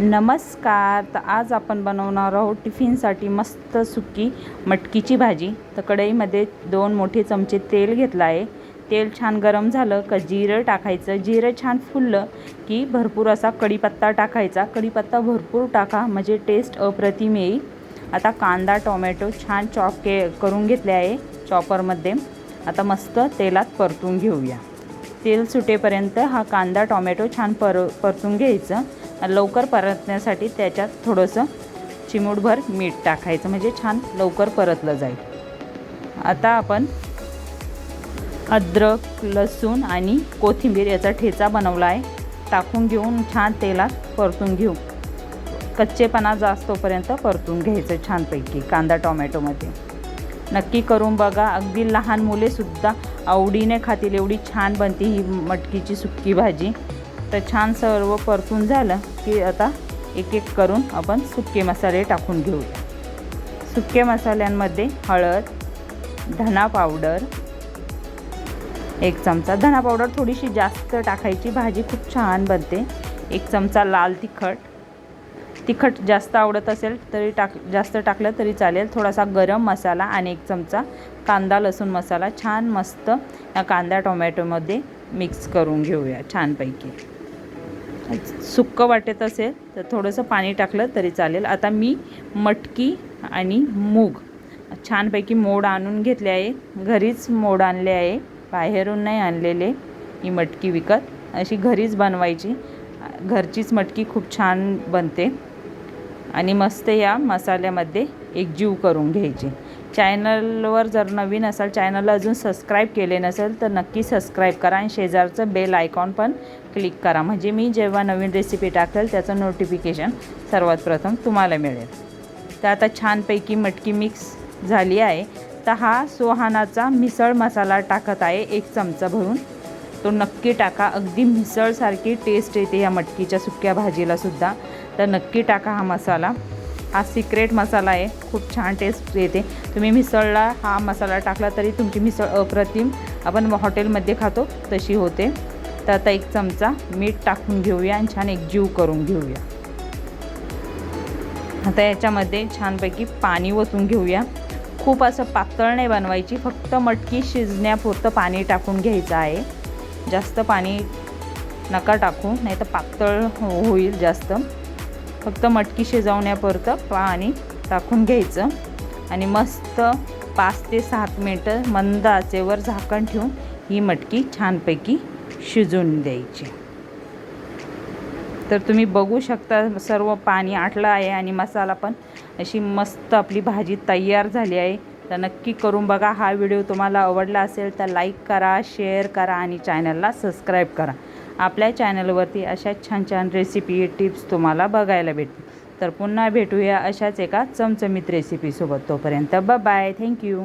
नमस्कार तर आज आपण बनवणार आहोत टिफिनसाठी मस्त सुकी मटकीची भाजी. तर कढईमध्ये दोन मोठे चमचे तेल घेतलं आहे. तेल छान गरम झालं का जिरं टाकायचं. जिरं छान फुललं की भरपूर असा कढीपत्ता टाकायचा. कढीपत्ता भरपूर टाका म्हणजे टेस्ट अप्रतिम येईल. आता कांदा टोमॅटो छान चॉप के करून घेतले आहे चॉपरमध्ये आता मस्त तेलात परतून घेऊया. तेल सुटेपर्यंत हा कांदा टोमॅटो छान पर परतून घ्यायचं. लवकर परतण्यासाठी त्याच्यात थोडंसं चिमूटभर मीठ टाकायचं म्हणजे छान लवकर परतलं जाईल. आता आपण अद्रक लसूण आणि कोथिंबीर याचा ठेचा बनवला आहे टाकून घेऊन छान तेलात परतून घेऊ. कच्चेपणा जास्तोपर्यंत परतून घ्यायचं छानपैकी कांदा टोमॅटोमध्ये. नक्की करून बघा. अगदी लहान मुलेसुद्धा आवडीने खातील एवढी छान बनते ही मटकीची सुक्की भाजी. तर छान सर्व परतून झालं की आता एक एक करून आपण सुके मसाले टाकून घेऊया. सुके मसाल्यांमध्ये हळद धना पावडर एक चमचा. धना पावडर थोडीशी जास्त टाकायची. भाजी खूप छान बनते. एक चमचा लाल तिखट. तिखट जास्त आवडत असेल तरी टाक जास्त टाकलं तरी चालेल. थोडासा गरम मसाला आणि एक चमचा कांदा लसूण मसाला. छान मस्त या कांदा टोमॅटोमध्ये मिक्स करून घेऊया छानपैकी. सुक्कं वाटत असेल तर थोडंसं पाणी टाकलं तरी चालेल. आता मी मटकी आणि मूग छानपैकी मोड आणून घेतले आहे. घरीच मोड आणले आहे. बाहेरून नाही आणलेले ही मटकी विकत. अशी घरीच बनवायची. घरचीच मटकी खूप छान बनते. आणि मस्त या मसाल्यामध्ये एकजीव करून घ्यायची. चॅनलवर जर नवीन असाल चॅनलला अजून सबस्क्राईब केले नसेल तर नक्की सबस्क्राईब करा आणि शेजारचं बेल आयकॉन पण क्लिक करा. म्हणजे मी जेव्हा नवीन रेसिपी टाकेल त्याचं नोटिफिकेशन सर्वात प्रथम तुम्हाला मिळेल. तर आता छानपैकी मटकी मिक्स झाली आहे. तर हा सोहानाचा मिसळ मसाला टाकत आहे एक चमचा भरून. तो नक्की टाका. अगदी मिसळसारखी टेस्ट येते या मटकीच्या सुक्या भाजीलासुद्धा तर नक्की टाका हा मसाला. हा सिक्रेट मसाला आहे. खूप छान टेस्ट येते. तुम्ही मिसळला हा मसाला टाकला तरी तुमची मिसळ अप्रतिम. आपण हॉटेलमध्ये खातो तशी होते. तर आता एक चमचा मीठ टाकून घेऊया आणि छान एक जीव करून घेऊया. आता याच्यामध्ये छानपैकी पाणी ओतून घेऊया. खूप असं पातळ नाही बनवायची फक्त मटकी शिजण्यापुरतं पाणी टाकून घ्यायचं आहे. जास्त पाणी नका टाकू नाही तर पातळ हो होईल जास्त. फक्त मटकी शिजवण्यापुरतं पाणी टाकून घ्यायचं आणि मस्त पाच ते सात मिनटं मंद आचेवर झाकण ठेवून ही मटकी छानपैकी शिजवून द्यायची. तर तुम्ही बघू शकता सर्व पाणी आटलं आहे आणि मसाला पण अशी मस्त आपली भाजी तयार झाली आहे. तर नक्की करून बघा हा व्हिडिओ तुम्हाला आवडला असेल तर लाईक करा शेअर करा आणि चॅनलला सबस्क्राईब करा. आपल्या चॅनलवरती अशा छान छान रेसिपी टिप्स तुम्हाला बघायला भेटतील. तर पुन्हा भेटूया अशाच एका चमचमीत रेसिपीसोबत तोपर्यंत ब बाय थँक्यू